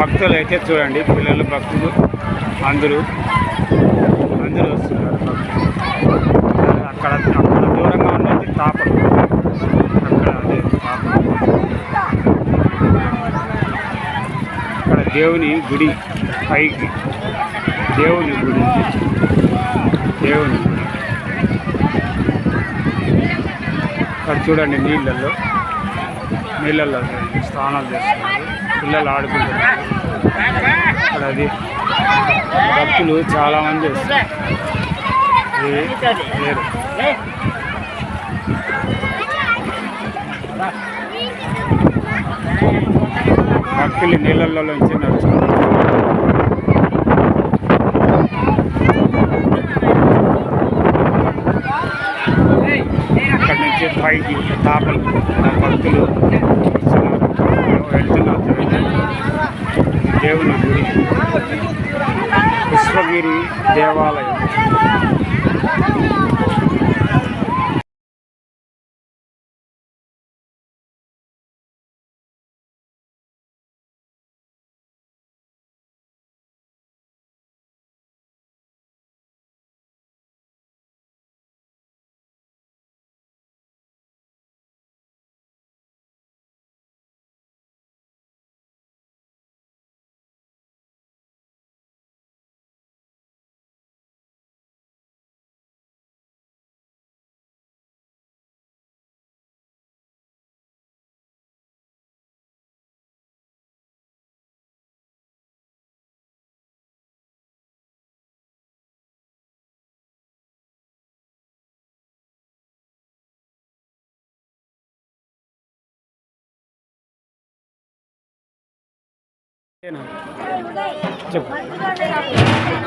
భక్తులు అయితే చూడండి పిల్లలు భక్తులు అందరూ. అందరూ వస్తున్నారు. అక్కడ అక్కడ దూరంగా ఉన్నది తాపం. అక్కడ అదే తాపం. అక్కడ దేవుని గుడి పైకి. దేవుని గుడి. దేవుని గుడి. అక్కడ చూడండి నీళ్ళల్లో. నీళ్ళల్లో స్నానాలు చేస్తున్నారు. పిల్లలు ఆడుకుంటున్నారు. అది. భక్తులు చాలామంది వస్తారు. భక్తులు నీళ్ళల్లో నుంచి నడుచుకుంటారు. అక్కడి నుంచి పైకి తాపలు భక్తులు వెళ్తున్నారు. దేవుని గుడి పుష్పగిరి దేవాలయం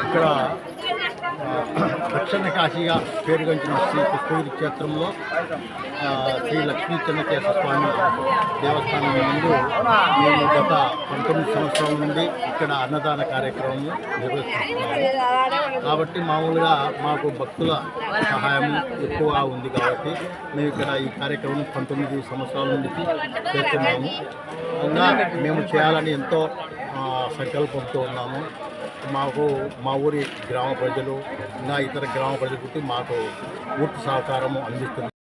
ఇక్కడ దక్షిణ కాశీగా పేరుగంచిన శ్రీ పుష్పగిరి క్షేత్రంలో ఆ, శ్రీ లక్ష్మీ చెన్నకేశ్వర స్వామి దేవస్థానం ముందు మేము గత పంతొమ్మిది సంవత్సరాల నుండి ఇక్కడ అన్నదాన కార్యక్రమం నిర్వహిస్తున్నాము. కాబట్టి మామూలుగా మాకు భక్తుల సహాయం ఎక్కువగా ఉంది కాబట్టి మేము ఇక్కడ ఈ కార్యక్రమం పంతొమ్మిది సంవత్సరాల నుండి చేస్తున్నాము. ఇంకా మేము చేయాలని ఎంతో సంకల్పంతో ఉన్నాము. మాకు మా ఊరి గ్రామ ప్రజలు ఇంకా ఇతర గ్రామ ప్రజలకి మాకు పూర్తి సహకారము అందిస్తుంది